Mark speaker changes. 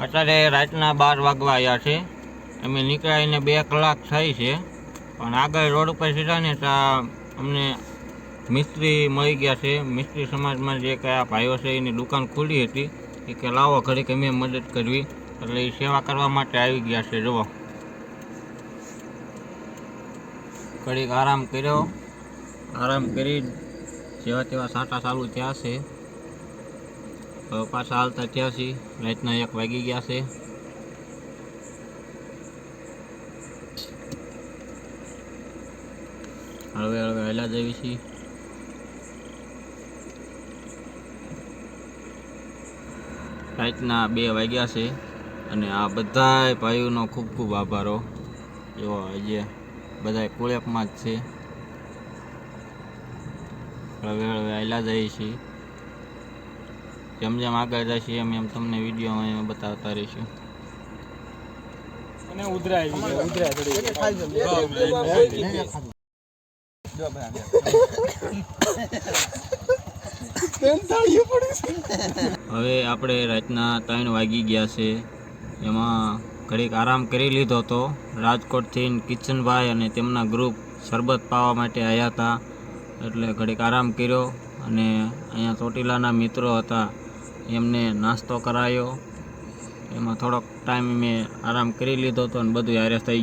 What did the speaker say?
Speaker 1: અત્યારે રાતના બાર વાગવા આવ્યા છે. અમે નીકળાઈને બે કલાક થઈ છે. પણ આગળ રોડ ઉપર સીધા ને ત્યાં અમને મિસ્ત્રી મળી ગયા છે. મિસ્ત્રી સમાજમાં જે કયા ભાઈઓ છે એની દુકાન ખુલી હતી. એ કે લાવો, ઘડીક અમે મદદ કરવી. એટલે એ સેવા કરવા માટે આવી ગયા છે. જુઓ. ઘડીક આરામ કર્યો. આરામ કરી જેવા તેવા સાંટા ચાલુ થયા છે. પાછા હાલતા થયા છીએ. રાતના એક વાગી ગયા છે. હવે હવે વહેલા જઈએ છીએ. રાતના બે વાગ્યા છે અને આ બધા ભાઈઓનો ખૂબ ખૂબ આભારો એવો આજે બધાય કોળેકમાં જ છે. હવે હવે આયલા જઈએ છીએ. જેમ જેમ આગળ જશે એમ એમ તમને વિડીયોમાં એમ બતાવતા રહીશું.
Speaker 2: અને ઉધરાય આવી ગયા ઉધરા
Speaker 1: હવે આપણે રાતના ત્રણ વાગી ગયા છે. એમાં ઘડીક આરામ કરી લીધો હતો રાજકોટથી કિચનભાઈ અને તેમના ગ્રુપ શરબત પાવા માટે આવ્યા હતા. એટલે ઘડીક આરામ કર્યો અને અહીંયા ચોટીલાના મિત્રો હતા. એમને નાસ્તો કરાયો. એમાં થોડોક ટાઈમ મેં આરામ કરી લીધો હતો અને બધું હારે થઈ ગયું.